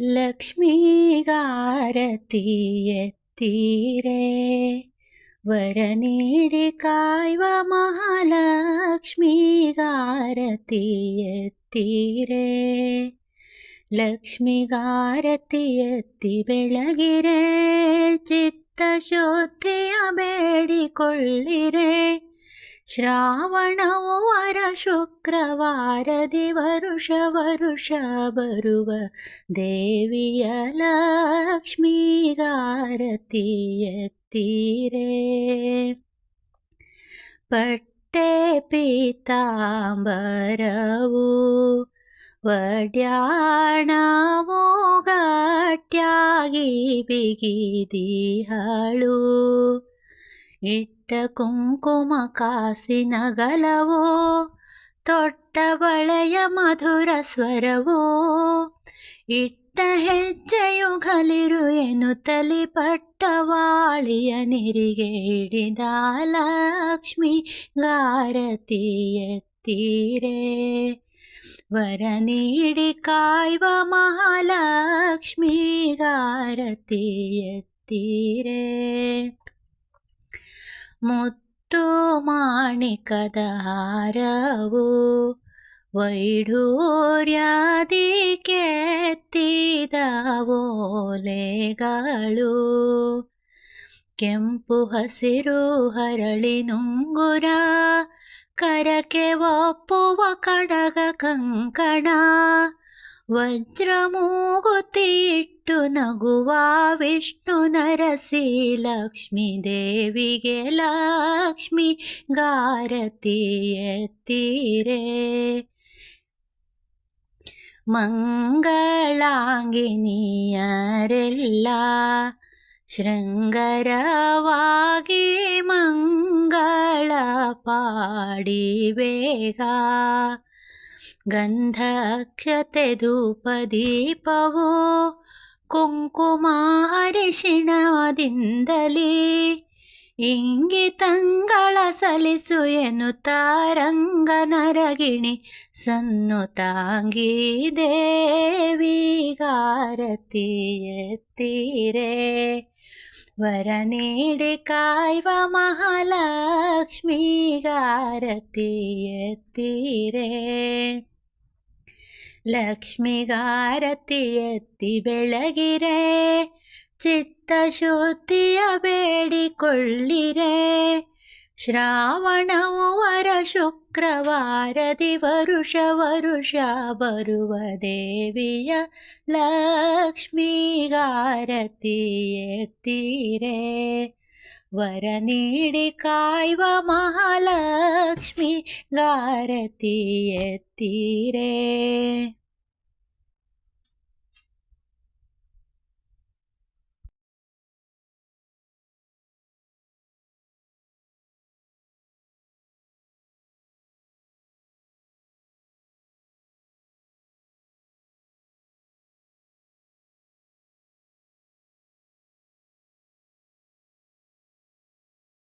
ಲಕ್ಷ್ಮೀಗಾರತಿ ಎತ್ತೀರೆ ವರ ನೀಡಿ ಕಾಯುವ ಮಹಾಲಕ್ಷ್ಮೀಗಾರತಿ ಎತ್ತೀರೆ ಲಕ್ಷ್ಮಿಗಾರತಿ ಎತ್ತಿ ಬೆಳಗಿರೆ ಚಿತ್ತ ಶುದ್ಧಿಯ ಬೇಡಿಕೊಳ್ಳಿರೆ ಶ್ರಾವಣವು ವರ ಶುಕ್ರವಾರದಿ ವರುಷ ವರುಷ ಬರುವ ದೇವಿಯ ಲಕ್ಷ್ಮೀಗಾರತಿ ಎತ್ತೀರೆ ಪಟ್ಟೆ ಪೀತಾಂಬರವು ವಡ್ಯಾಣವು ಗಟ್ಯಾಗಿ ಬಿಗಿದಿಹಳು ಇಟ್ಟ ಕುಂಕುಮ ಕಾಸಿನ ಗಲವೋ ತೊಟ್ಟ ಬಳೆಯ ಮಧುರ ಸ್ವರವೋ, ಇಟ್ಟ ಹೆಜ್ಜೆಯು ಘಲಿರು ತಲಿಪಟ್ಟ ವಾಳಿಯ ನಿರಿಗೆ ಹಿಡಿದ ಲಕ್ಷ್ಮಿ ಗಾರತಿಯತ್ತೀರೆ ವರ ನೀಡಿ ಕಾಯುವ ಮಹಾಲಕ್ಷ್ಮಿ ಗಾರತಿ ಎತ್ತೀರೆ. ಮುತ್ತು ಮಾಣಿಕದ ಹಾರವು ವೈಢೂರ್ಯಾದಿ ಕೆತ್ತಿದ ಓಲೆಗಳು ಕೆಂಪು ಹಸಿರು ಹರಳಿ ನುಂಗುರ, ಕರಕೆ ಒಪ್ಪುವ ಕಡಗ ಕಂಕಣ, ವಜ್ರ ಮೂಗುತಿಟ್ಟು ನಗುವ ವಿಷ್ಣು ನರಸಿ ಲಕ್ಷ್ಮಿ ದೇವಿಗೆ ಲಕ್ಷ್ಮಿ ಗಾರತಿ ಎತ್ತೀರೆ. ಮಂಗಳಾಂಗಿನಿಯರೆಲ್ಲ ಶೃಂಗರವಾಗಿ ಮಂಗಳ ಪಾಡಿ ಬೇಗ ಗಂಧಕ್ಷತೆ ಧೂಪ ದೀಪವು ಕುಂಕುಮ ಅರಿಶಿಣದಿಂದಲೇ ಇಂಗಿತಂಗಳ ಸಲಿಸು ಎನ್ನುತ್ತಾರಂಗ ನರಗಿಣಿ ಸನ್ನು ತಾಂಗಿ ದೇವಿ ಎತ್ತೀರೆ ವರ ನೀಡಿ ಕಾಯುವ ಮಹಾಲಕ್ಷ್ಮಿಗಾರತಿ ಎತ್ತೀರೆ ಲಕ್ಷ್ಮಿಗಾರತಿ ಎತ್ತಿ ಬೆಳಗಿರೆ ಚಿತ್ತ ಶುದ್ಧಿಯ ಬೇಡಿಕೊಳ್ಳಿರೆ. ಶ್ರಾವಣವು ವರ ಶುಕ್ರವಾರದಿ ವರುಷ ವರುಷ ಬರುವ ದೇವಿಯ ಲಕ್ಷ್ಮಿಗಾರತಿ ವರ ನೀಡಿ ಕಾಯುವ ಮಹಾಲಕ್ಷ್ಮಿ ಗಾರತಿ ಎತ್ತೀರೆ